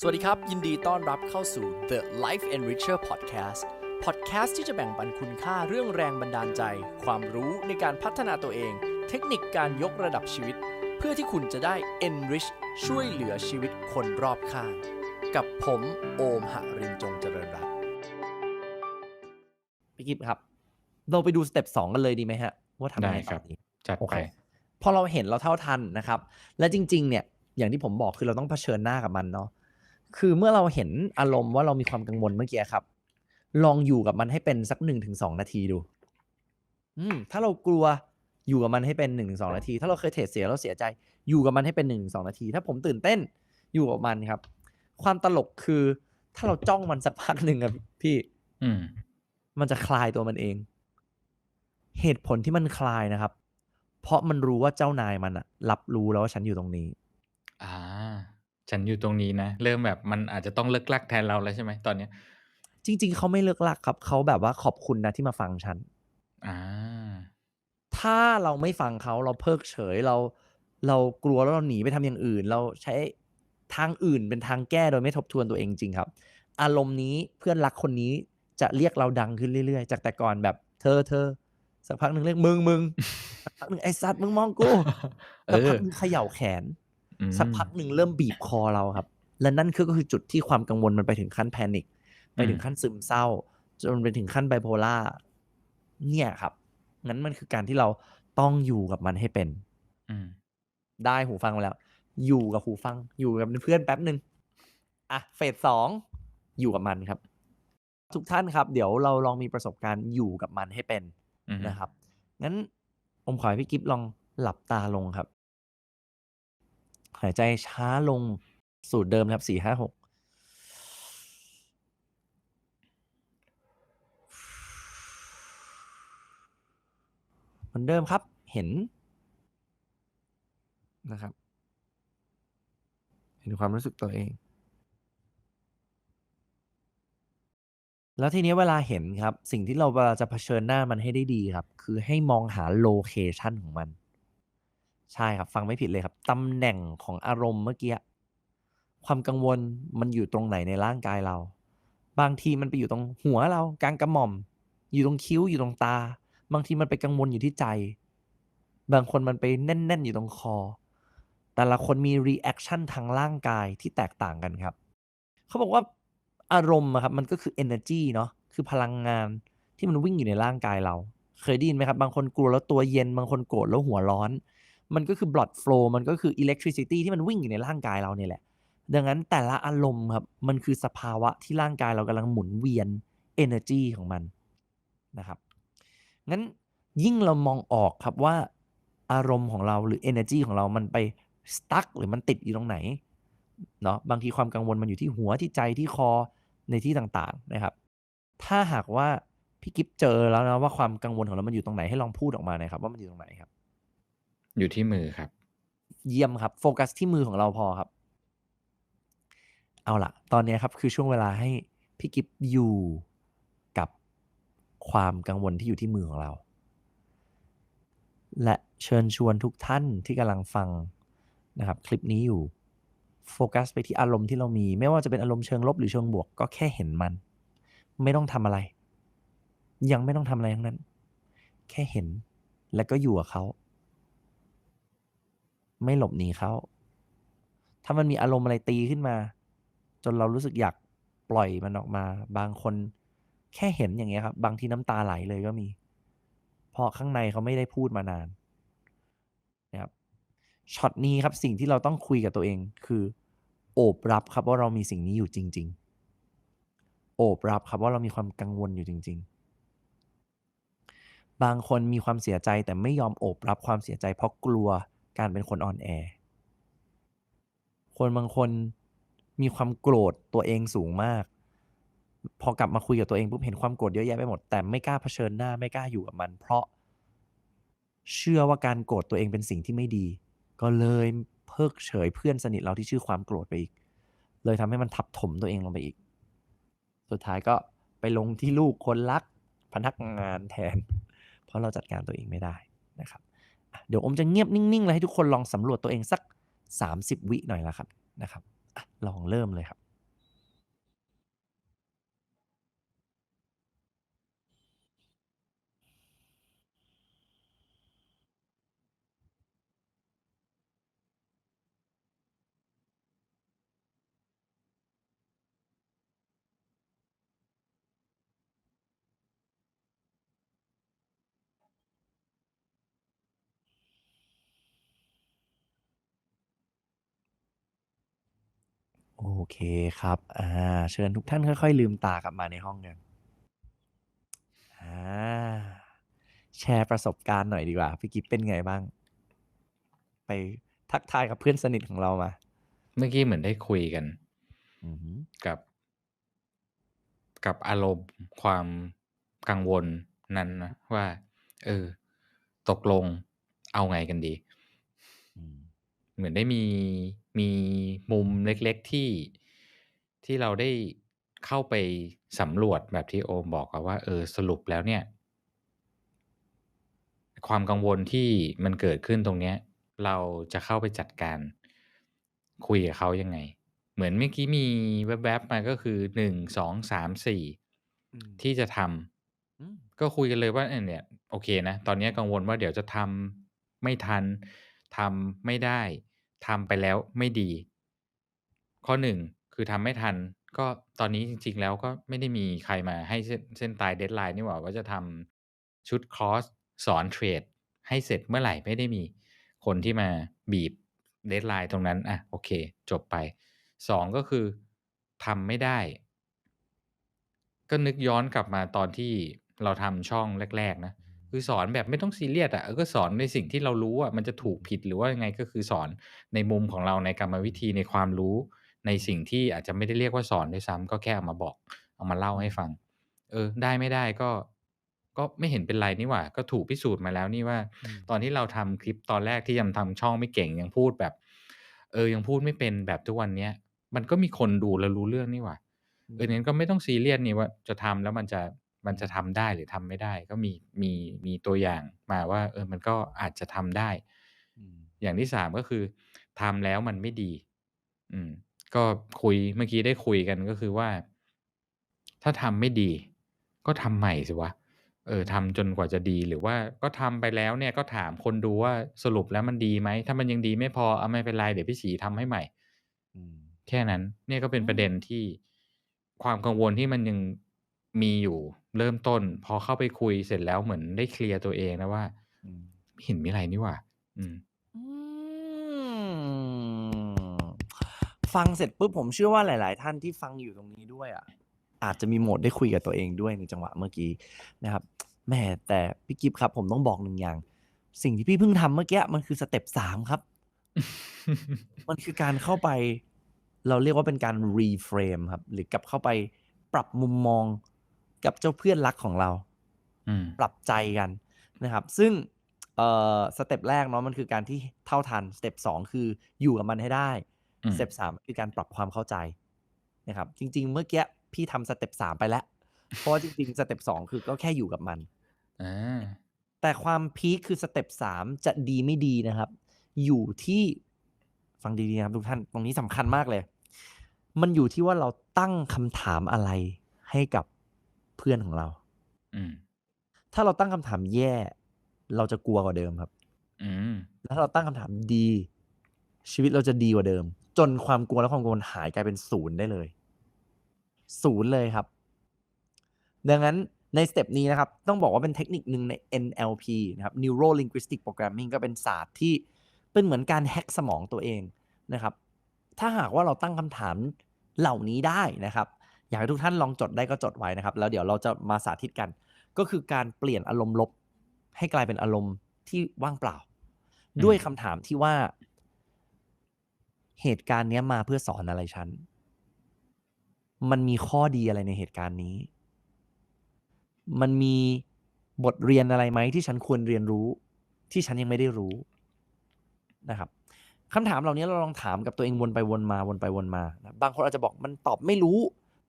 สวัสดีครับ ยินดีต้อนรับเข้าสู่ The Life Enricher Podcast Podcast ที่จะแบ่งปันคุณค่าเรื่องแรงบันดาลใจ ความรู้ในการพัฒนาตัวเอง เทคนิคการยกระดับชีวิต เพื่อที่คุณจะได้ enrich ช่วยเหลือชีวิตคนรอบข้าง กับผมโอมหรินจงเจริญรัตน์พี่กิฟครับ เราไปดูสเต็ปสองกันเลยดีไหมฮะ ว่าทำยังไงได้ครับต่อดีจัดโอไปเคพอเราเห็นเราเท่าทันนะครับ และจริง ๆ เนี่ยอย่างที่ผมบอกคือเราต้องเผชิญหน้ากับมันเนาะ คือเมื่อเราเห็นอารมณ์ว่าเรามีความกังวลเมื่อกี้ครับ ลองอยู่กับมันให้เป็นสักหนึ่งถึงสองนาทีดู อืม ถ้าเรากลัวอยู่กับมันให้เป็นหนึ่งถึงสองนาที ถ้าเราเคยเทรดเสียแล้วเสียใจ อยู่กับมันให้เป็นหนึ่งถึงสองนาที ถ้าผมตื่นเต้นอยู่กับมันครับ ความตลกคือ ถ้าเราจ้องมันสักพักหนึ่งอะพี่ อืม มันจะคลายตัวมันเอง เหตุผลที่มันคลายนะครับ เพราะมันรู้ว่าเจ้านายมันอะรับรู้แล้วว่าฉันอยู่ตรงนี้ อ่า ฉันอยู่ตรงนี้นะ เริ่มแบบมันอาจจะต้องเลิกลักแทนเราแล้วใช่ไหมตอนเนี้ย จริง ๆ เขาไม่เลิกลักครับเขาแบบว่าขอบคุณนะที่มาฟังฉัน อ่า ถ้าเราไม่ฟังเขาเราเพิกเฉยเราเรากลัวแล้วเราหนีไปทำอย่างอื่น เราใช้ทางอื่นเป็นทางแก้โดยไม่ทบทวนตัวเองจริงครับ อารมณ์นี้เพื่อนรักคนนี้จะเรียกเราดังขึ้นเรื่อยๆ จากแต่ก่อนแบบเธอเธอสักพักหนึ่งเรียกมึงมึงสักพักหนึ่งไอ้สัตว์มึงมองกูเอสักอพักหนึ่งเขย่าแขนอืม สักพักหนึ่งเริ่มบีบคอเราครับ และนั่นคือก็คือจุดที่ความกังวลมันไปถึงขั้นแพนิคไปถึงขั้นซึมเศร้า จนไปถึงขั้นไบโพล่าเนี่ยครับงั้นมันคือการที่เราต้องอยู่กับมันให้เป็นอืมได้หูฟังมาแล้ว อยู่กับหูฟัง อยู่กับเพื่อนแป๊บหนึ่งอะเฟสสองอยู่กับมันครับ ทุกท่านครับ เดี๋ยวเราลองมีประสบการณ์อยู่กับมันให้เป็นอืมนะครับงั้นผมขอให้พี่กิฟลองหลับตาลงครับ หายใจช้าลงสูตรเดิมครับสี่ห้าหกเหมือนเดิมครับเห็นนะครับ เห็นความรู้สึกตัวเอง แล้วทีนี้เวลาเห็นครับ สิ่งที่เราเวลาจะเผชิญหน้ามันให้ได้ดีครับ คือให้มองหาโลเคชันของมัน ใช่ครับ ฟังไม่ผิดเลยครับ ตำแหน่งของอารมณ์เมื่อกี้ ความกังวลมันอยู่ตรงไหนในร่างกายเรา บางทีมันไปอยู่ตรงหัวเรากลางกระหม่อม อยู่ตรงคิ้วอยู่ตรงตา บางทีมันไปกังวลอยู่ที่ใจ บางคนมันไปแน่น ๆ อยู่ตรงคอ แต่ละคนมีรีแอคชั่นทางร่างกายที่แตกต่างกันครับ เขาบอกว่าอารมณ์อะครับมันก็คือ energy เนาะคือพลังงานที่มันวิ่งอยู่ในร่างกายเรา เคยได้ยินไหมครับ บางคนกลัวแล้วตัวเย็น บางคนโกรธแล้วหัวร้อน มันก็คือ blood flow มันก็คือ electricity ที่มันวิ่งอยู่ในร่างกายเราเนี่ยแหละ ดังนั้นแต่ละอารมณ์ครับ มันคือสภาวะที่ร่างกายเรากำลังหมุนเวียน energy ของมันนะครับ งั้นยิ่งเรามองออกครับว่าอารมณ์ของเราหรือ energy ของเรามันไป stuck หรือมันติดอยู่ตรงไหนเนาะบางทีความกังวลมันอยู่ที่หัวที่ใจที่คอในที่ต่างๆนะครับ ถ้าหากว่าพี่กิฟเจอแล้วนะว่าความกังวลของเรามันอยู่ตรงไหนให้ลองพูดออกมาน่อยครับว่ามันอยู่ตรงไหนครับ อยู่ที่มือครับ เยี่ยมครับ โฟกัสที่มือของเราพอครับ เอาล่ะตอนนี้ครับคือช่วงเวลาให้พี่กิฟอยู่กับความกังวลที่อยู่ที่มือของเรา และเชิญชวนทุกท่านที่กำลังฟังนะครับ คลิปนี้อยู่โฟกัสไปที่อารมณ์ที่เรามี ไม่ว่าจะเป็นอารมณ์เชิงลบหรือเชิงบวกก็แค่เห็นมัน ไม่ต้องทำอะไร ยังไม่ต้องทำอะไรทั้งนั้น แค่เห็นแล้วก็อยู่กับเขา ไม่หลบหนีเขา ถ้ามันมีอารมณ์อะไรตีขึ้นมา จนเรารู้สึกอยากปล่อยมันออกมา บางคนแค่เห็นอย่างเงี้ยครับ บางทีน้ำตาไหลเลยก็มี เพราะข้างในเขาไม่ได้พูดมานานนะครับช็อตนี้ครับสิ่งที่เราต้องคุยกับตัวเองคือ โอบรับครับว่าเรามีสิ่งนี้อยู่จริง ๆ โอบรับครับว่าเรามีความกังวลอยู่จริง ๆบางคนมีความเสียใจแต่ไม่ยอมโอบรับความเสียใจเพราะกลัว การเป็นคนอ่อนแอ คนบางคนมีความโกรธตัวเองสูงมาก พอกลับมาคุยกับตัวเองปุ๊บเห็นความโกรธเยอะแยะไปหมด แต่ไม่กล้าเผชิญหน้าไม่กล้าอยู่กับมัน เพราะเชื่อว่าการโกรธตัวเองเป็นสิ่งที่ไม่ดี ก็เลยเพิกเฉยเพื่อนสนิทเราที่ชื่อความโกรธไปอีก เลยทำให้มันทับถมตัวเองลงไปอีก สุดท้ายก็ไปลงที่ลูกคนรักพนักงานแทน เพราะเราจัดการตัวเองไม่ได้นะครับ เดี๋ยวอมจะเงียบนิ่งๆเลยให้ทุกคนลองสำรวจตัวเองสัก 30 วิหน่อยละครับนะครับอลองเริ่มเลยครับ เคครับ อ่า เชิญทุกท่านค่อยๆ ลืมตากลับมาในห้องกันอาแชร์ประสบการณ์หน่อยดีกว่า พี่กิฟต์เป็นไงบ้าง?ไปทักทายกับเพื่อนสนิทของเรามา เมื่อกี้เหมือนได้คุยกันอือฮึกับ กับอารมณ์ความกังวลนั้นนะว่า เออ ตกลงเอาไงกันดี? อืมเหมือนได้มี มีมุมเล็ก ๆ ที่ ที่เราได้เข้าไปสำรวจแบบที่โอมบอกอะว่า เออ สรุปแล้วเนี่ย ความกังวลที่มันเกิดขึ้นตรงเนี้ย เราจะเข้าไปจัดการคุยกับเขายังไง?เหมือนเมื่อกี้มีแว็บๆมาก็คือ1 2 3 4อืมที่จะทอืมำก็คุยกันเลยว่าเออเนี่ย โอเคนะ ตอนเนี้ยกังวลว่าเดี๋ยวจะทำไม่ทัน ทำไม่ได้ทำไปแล้วไม่ดี ข้อ1คือทำไม่ทัน ก็ตอนนี้จริง ๆ แล้วก็ไม่ได้มีใครมาให้เส้นตาย deadline นี่หว่าว่าจะทำชุดคอร์สสอนเทรดให้เสร็จเมื่อไหร่ไม่ได้มีคนที่มาบีบ deadline ตรงนั้นอะโอเค จบไป2ก็คือทำไม่ได้ ก็นึกย้อนกลับมาตอนที่เราทำช่องแรก ๆ นะ คือสอนแบบไม่ต้องซีเรียสอะเออก็สอนในสิ่งที่เรารู้อะมันจะถูกผิดหรือว่ายังไงก็คือสอนในมุมของเราในกรรมวิธีในความรู้ ในสิ่งที่อาจจะไม่ได้เรียกว่าสอนด้วยซ้ำก็แค่เอามาบอก เอามาเล่าให้ฟัง เออ ได้ไม่ได้ก็ ก็ไม่เห็นเป็นไรนี่หว่า ก็ถูกพิสูจน์มาแล้วนี่ว่า อืม ตอนที่เราทำคลิปตอนแรกที่ยังทำช่องไม่เก่งยังพูดแบบ เออยังพูดไม่เป็นแบบทุกวันเนี้ย มันก็มีคนดูแล้วรู้เรื่องนี่หว่า อืเออมงั้นก็ไม่ต้องซีเรียสนี่ว่าจะทำแล้วมันจะ มันอืมจะทำได้หรือทำไม่ได้ ก็มีมีมีตัวอย่างมาว่า เออมันก็อาจจะทำได้อืมอย่างที่3ก็คือทำแล้วมันไม่ดี อืม ก็คุยเมื่อกี้ได้คุยกันก็คือว่า ถ้าทำไม่ดี ก็ทำใหม่สิวะเอออืมทำจนกว่าจะดีหรือว่าก็ทำไปแล้วเนี่ยก็ถามคนดูว่าสรุปแล้วมันดีไหม?ถ้ามันยังดีไม่พออาไม่เป็นไรเดี๋ยวพี่ศรีทำให้ใหม่อืมแค่นั้น เนี่ยก็เป็นอืประเด็นมที่ความกังวลที่มันยัง มีอยู่เริ่มต้น พอเข้าไปคุยเสร็จแล้วเหมือนได้เคลียร์ตัวเองนะว่าอืมไม่เห็นมีอะไรนี่หว่าอืมอืมฟังเสร็จปุ๊บผมเชื่อว่าหลาย ๆ ท่านที่ฟังอยู่ตรงนี้ด้วยอะอาจจะมีโหมดได้คุยกับตัวเองด้วยในจังหวะเมื่อกี้นะครับแหมแต่พี่กิฟต์ครับ ผมต้องบอก1อย่าง สิ่งที่พี่เพิ่งทำเมื่อกี้มันคือสเต็ป3ครับ มันคือการเข้าไป เราเรียกว่าเป็นการ reframe ครับ หรือกลับเข้าไปปรับมุมมอง กับเจ้าเพื่อนรักของเราอืมปรับใจกันนะครับ ซึ่งเอ่อสเต็ปแรกเนาะมันคือการที่เท่าทันสเต็ป2คืออยู่กับมันให้ได้อืสมเต็ป3คือการปรับความเข้าใจนะครับ จริง ๆ เมื่อกี้พี่ทำสเต็ป3ไปแล้ว เพราะว่าจริง ๆ สเต็ป2คือก็แค่อยู่กับมันอาแต่ความพีกคือสเต็ป3จะดีไม่ดีนะครับ อยู่ที่ฟังดีๆนะครับทุกท่านตรงนี้สำคัญมากเลย มันอยู่ที่ว่าเราตั้งคำถามอะไรให้กับ เพื่อนของเรา อืมถ้าเราตั้งคำถามแย่ เราจะกลัวกว่าเดิมครับ อืมแล้วถ้าเราตั้งคำถามดี ชีวิตเราจะดีกว่าเดิม จนความกลัวและความกังวลหายกลายเป็น0ได้เลย0เลยครับ ดังนั้นในสเต็ปนี้นะครับ ต้องบอกว่าเป็นเทคนิคหนึ่งใน NLP นะครับ Neuro Linguistic Programming ก็เป็นศาสตร์ที่เป็นเหมือนการ hack สมองตัวเองนะครับ ถ้าหากว่าเราตั้งคำถามเหล่านี้ได้นะครับ อยากให้ทุกท่านลองจดได้ก็จดไว้นะครับ แล้วเดี๋ยวเราจะมาสาธิตกัน ก็คือการเปลี่ยนอารมณ์ลบ ให้กลายเป็นอารมณ์ที่ว่างเปล่า ด้วยคำถามที่ว่า เหตุการณ์เนี้ยมาเพื่อสอนอะไรฉัน?มันมีข้อดีอะไรในเหตุการณ์นี้?มันมีบทเรียนอะไรไหมที่ฉันควรเรียนรู้ ที่ฉันยังไม่ได้รู้นะครับคำถามเหล่านี้เราลองถามกับตัวเองวนไปวนมาวนไปวนมา บางคนอาจจะบอกมันตอบไม่รู้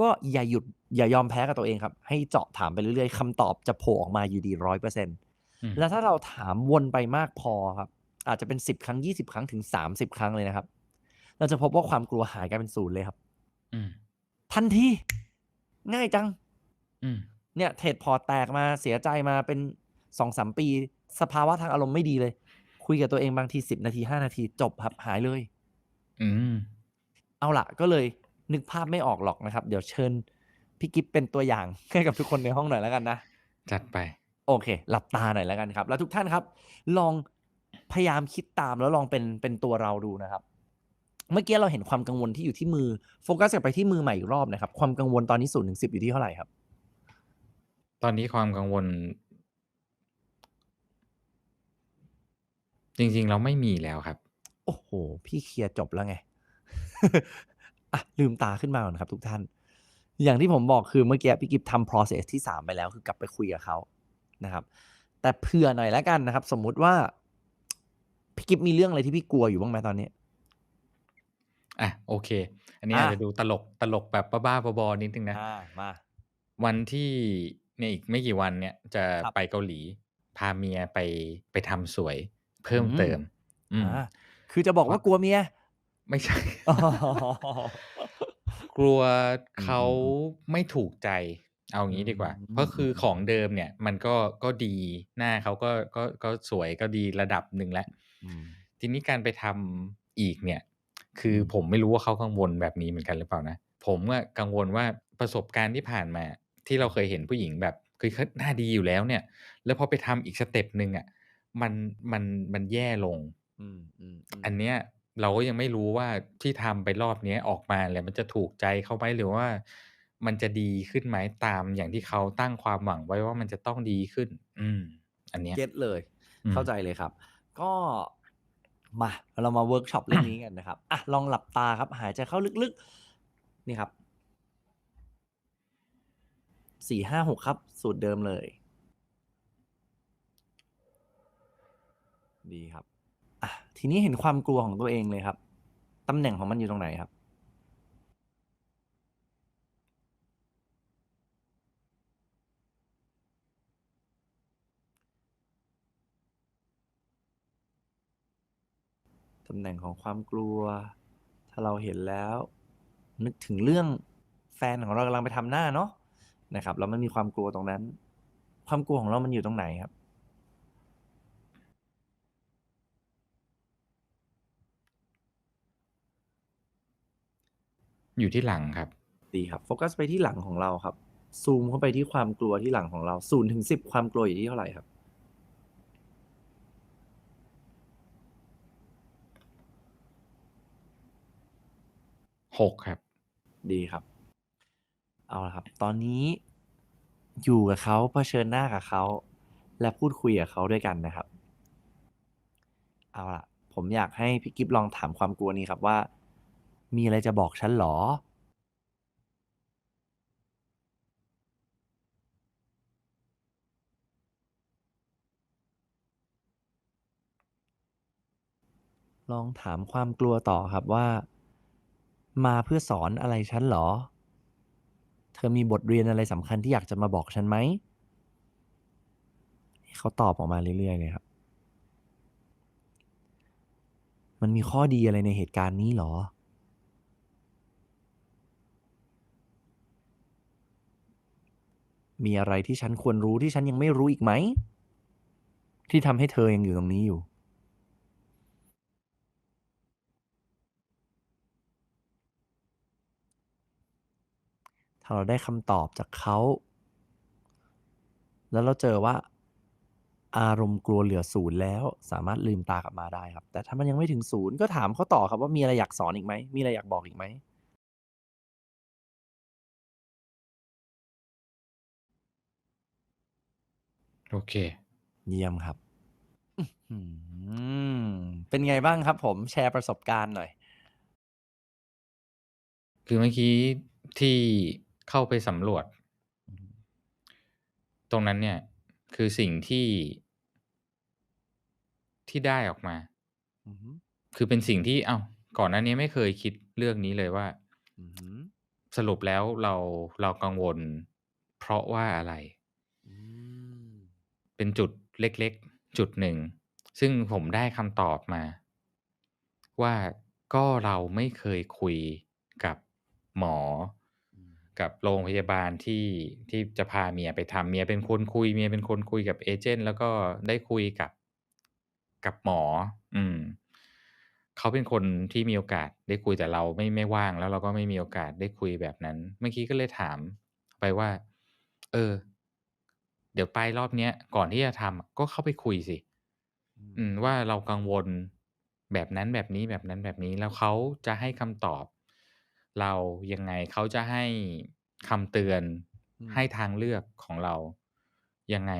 ก็อย่าหยุดอย่ายอมแพ้กับตัวเองครับ ให้เจาะถามไปเรื่อยๆคำตอบจะโผล่ออกมาอยู่ดี100%อืมแล้วถ้าเราถามวนไปมากพอครับ อาจจะเป็น10ครั้ง20ครั้งถึง30ครั้งเลยนะครับ เราจะพบว่าความกลัวหายกลายเป็น0เลยครับอืมทันทีง่ายจังอืมเนี่ยเทรดพอร์ตแตกมาเสียใจมาเป็น2-3ปี สภาวะทางอารมณ์ไม่ดีเลย คุยกับตัวเองบางที10นาที5นาทีจบครับหายเลย อืมเอาล่ะก็เลย นึกภาพไม่ออกหรอกนะครับ เดี๋ยวเชิญพี่กิฟต์เป็นตัวอย่างให้กับทุกคนในห้องหน่อยแล้วกันนะ จัดไป โอเค หลับตาหน่อยแล้วกันครับ แล้วทุกท่านครับ ลองพยายามคิดตามแล้วลองเป็นเป็นตัวเราดูนะครับ เมื่อกี้เราเห็นความกังวลที่อยู่ที่มือโฟกัสกลับไปที่มือใหม่อีกรอบนะครับ ความกังวลตอนนี้ศูนย์ถึงสิบอยู่ที่เท่าไหร่ครับ ตอนนี้ความกังวล จริงๆแล้วไม่มีแล้วครับ โอ้โห พี่เคลียร์จบแล้วไง อะลืมตาขึ้นมาก่อนครับทุกท่าน อย่างที่ผมบอกคือเมื่อกี้พี่กิฟทำ process ที่สามไปแล้วคือกลับไปคุยกับเขานะครับ แต่เผื่อหน่อยแล้วกันนะครับ สมมุติว่าพี่กิฟมีเรื่องอะไรที่พี่กลัวอยู่บ้างไหมตอนนี้อะโอเค อันนี้อะอาจจะดูตลกตลกแบบบ้าๆบอๆนิดนึงนะอ่ามาวันที่ในอีกไม่กี่วันเนี่ยจะครับไปเกาหลี พาเมียไปไปทำสวย เพิ่มอืมเติม อืมอ่าคือจะบอกว่ากลัวเมีย ไม่ใช่อ๋อกลัวอืมเขาอืมอืมไม่ถูกใจ เอางี้ดีกว่าอืมเพราะคืออืมของเดิมเนี่ยมันก็ ก็ดี หน้าเขาก็ ก็ ก็สวย ก็ดีระดับหนึ่งแล้ว อืม ทีนี้การไปทำอีกเนี่ยคืออืมผมไม่รู้ว่าเขากังวลแบบนี้เหมือนกันหรือเปล่านะ ผมอะกังวลว่า ประสบการณ์ที่ผ่านมา ที่เราเคยเห็นผู้หญิงแบบ คือเขาหน้าดีอยู่แล้วเนี่ย แล้วพอไปทำอีกสเต็ปหนึ่งอะ มัน มัน มันแย่ลง อืมอืมอืมอันเนี้ย เราก็ยังไม่รู้ว่าที่ทำไปรอบเนี้ยออกมาแล้วมันจะถูกใจเขาไหมหรือว่า มันจะดีขึ้นไหมตามอย่างที่เขาตั้งความหวังไว้ว่ามันจะต้องดีขึ้น อืม อันเนี้ยเก็ตเลยอืมเข้าใจเลยครับ ก็มาเรามาเวิร์กช็อปเรื่องนี้กันนะครับอะลองหลับตาครับหายใจเข้าลึกๆ นี่ครับสี่ห้าหกครับ สูตรเดิมเลย ดีครับอะ ทีนี้เห็นความกลัวของตัวเองเลยครับตำแหน่งของมันอยู่ตรงไหนครับ ตำแหน่งของความกลัว ถ้าเราเห็นแล้ว นึกถึงเรื่องแฟนของเรากำลังไปทำหน้าเนาะนะครับแล้วมันมีความกลัวตรงนั้น ความกลัวของเรามันอยู่ตรงไหนครับ อยู่ที่หลังครับ ดีครับโฟกัสไปที่หลังของเราครับ ซูมเข้าไปที่ความกลัวที่หลังของเราศูนย์ถึงสิบความกลัวอยู่ที่เท่าไหร่ครับ หกครับ ดีครับ เอาละครับ ตอนนี้อยู่กับเขาเผชิญหน้ากับเขา และพูดคุยกับเขาด้วยกันนะครับ เอาล่ะ ผมอยากให้พี่กิฟลองถามความกลัวนี้ครับว่า มีอะไรจะบอกฉันหรอลองถามความกลัวต่อครับว่า มาเพื่อสอนอะไรฉันหรอ เธอมีบทเรียนอะไรสำคัญที่อยากจะมาบอกฉันไหม เขาตอบออกมาเรื่อยๆเลยครับ มันมีข้อดีอะไรในเหตุการณ์นี้หรอ มีอะไรที่ฉันควรรู้ที่ฉันยังไม่รู้อีกไหม ที่ทำให้เธอยังอยู่ตรงนี้อยู่ ถ้าเราได้คำตอบจากเขา แล้วเราเจอว่า อารมณ์กลัวเหลือศูนย์แล้ว สามารถลืมตากลับมาได้ครับ แต่ถ้ามันยังไม่ถึงศูนย์ก็ถามเขาต่อครับว่ามีอะไรอยากสอนอีกไหมมีอะไรอยากบอกอีกไหม โอเค เยี่ยมครับอื้อหือเป็นไงบ้างครับผมแชร์ประสบการณ์หน่อย คือเมื่อกี้ที่เข้าไปสำรวจอืมตรงนั้นเนี่ย คือสิ่งที่ที่ได้ออกมาอือหือคือเป็นสิ่งที่อ้าวก่อนหน้านี้ไม่เคยคิดเรื่องนี้เลยว่าอือหือสรุปแล้วเราเรากังวล เพราะว่าอะไรอืม เป็นจุดเล็กๆ จุดหนึ่ง ซึ่งผมได้คำตอบมา ว่าก็เราไม่เคยคุยกับหมอ กับโรงพยาบาลที่ที่จะพาเมียไปทำเมียเป็นคนคุยเมียเป็นคนคุยกับเอเจนต์แล้วก็ได้คุยกับกับหมอ อืมเขาเป็นคนที่มีโอกาสได้คุยแต่เราไม่ไม่ว่างแล้วเราก็ไม่มีโอกาสได้คุยแบบนั้น เมื่อกี้ก็เลยถามไปว่า เออ ดี๋ยวไปรอบเนี้ยก่อนที่จะทำอะก็เข้าไปคุยสิอืมอืมว่าเรากังวลแบบนั้นแบบนี้แบบนั้นแบบนี้แล้วเขาจะให้คำตอบ เรายังไงเขาจะให้คำเตือนอืมให้ทางเลือกของเรายังไง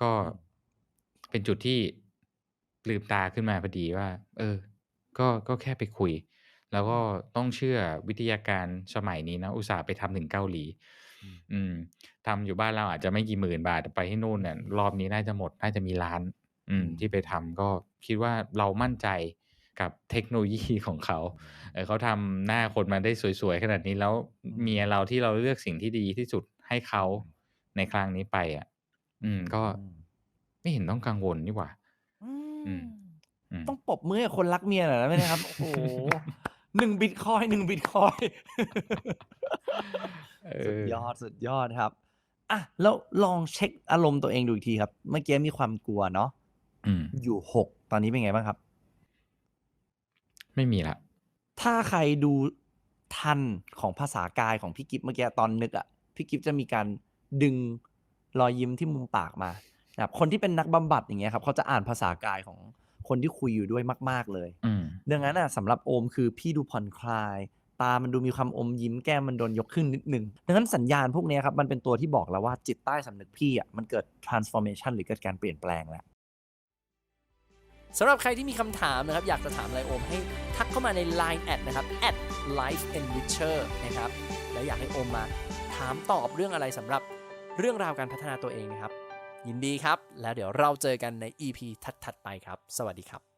ก็อืมเป็นจุดที่ลืมตาขึ้นมาพอดีว่า เออ ก็ก็แค่ไปคุย แล้วก็ต้องเชื่อวิทยาการสมัยนี้นะ อุตส่าห์ไปทำถึงเกาหลี อืมอืมทำอยู่บ้านเราอาจจะไม่กี่หมื่นบาทแต่ไปที่นู่นเนี่ยรอบนี้น่าจะหมดน่าจะมีล้าน อืมอืมที่ไปทำก็คิดว่าเรามั่นใจกับเทคโนโลยีของเขาเออเขาทำหน้าคนมาได้สวยๆขนาดนี้แล้วอืมเมียเราที่เราเลือกสิ่งที่ดีที่สุดให้เขาอืมในครั้งนี้ไปอะอืม ก็อืมไม่เห็นต้องกังวลนี่หว่า อือืมมอืมต้องปรบมือให้คนรักเมียหน่อยได้ไหมครับ โอ้โฮ1บิตคอยน์1บิตคอยน์เอสุดอยอดสุดยอดครับอะแล้วลองเช็กอารมณ์ตัวเองดูอีกทีครับ เมื่อกี้มีความกลัวเนาะอืมอยู่6ตอนนี้เป็นไงบ้างครับ?ไม่มีแล้วถ้าใครดูทันของภาษากายของพี่กิฟต์เมื่อกี้ตอนนึกอะพี่กิฟต์จะมีการดึงรอยยิ้มที่มุมปากมานะครับคนที่เป็นนักบำบัดอย่างเงี้ยครับเขาจะอ่านภาษากายของ คนที่คุยอยู่ด้วยมาก ๆ เลยอืมดังนั้นน่ะสำหรับโอมคือพี่ดูผ่อนคลาย ตามันดูมีความอมยิ้มแก้มมันโดนยกขึ้นนิดหนึ่งดังนั้นสัญญาณพวกเนี้ยครับมันเป็นตัวที่บอกแล้วว่าจิตใต้สำนึกพี่อะมันเกิด transformation หรือเกิดการเปลี่ยนแปลงแล้วสำหรับใครที่มีคำถามนะครับ อยากจะถามอะไรโอมให้ทักเข้ามาใน Line แอดนะครับ @lifeenricher นะครับ และอยากให้โอมมาถามตอบเรื่องอะไรสำหรับเรื่องราวการพัฒนาตัวเองนะครับ ยินดีครับ แล้วเดี๋ยวเราเจอกันใน EP ถัดๆไปครับ สวัสดีครับ